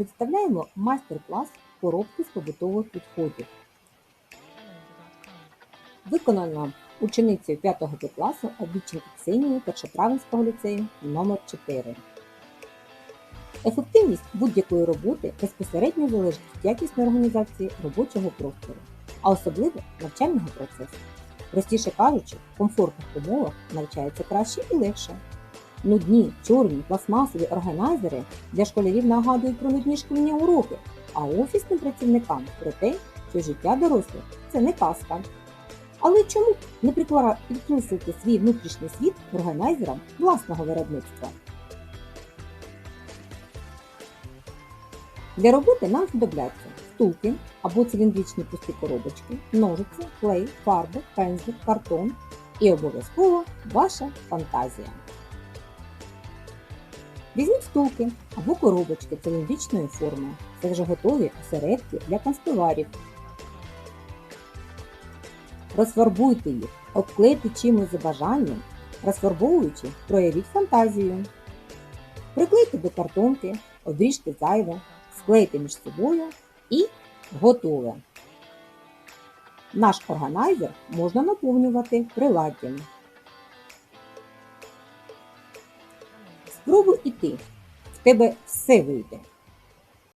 представляємо майстер-клас коробки з побутових відходів. Виконана ученицею 5 Б класу Обіченко Ксенією Першоправинського ліцею номер 4 Ефективність будь-якої роботи безпосередньо залежить від якісної організації робочого простору, а особливо навчального процесу. Простіше кажучи, в комфортних умовах навчається краще і легше. Нудні, чорні, пластмасові органайзери для школярів нагадують про нудні шкільні уроки, а офісним працівникам про те, що життя дорослих це не казка. Але чому не підкреслити свій внутрішній світ органайзерам власного виробництва? Для роботи нам знадобляться втулки або циліндричні пусті коробочки, ножиці, клей, фарби, пензлик, картон і обов'язково ваша фантазія. Візьміть втулки або коробочки циліндричної форми. Це вже готові осередки для канцтоварів. Розфарбуйте їх, обклейте чимось за бажанням, розфарбовуючи, проявіть фантазію. Приклейте до картонки, обріжте зайве, склейте між собою і готове. Наш органайзер можна наповнювати приладдям. Спробуй і ти. В тебе все вийде.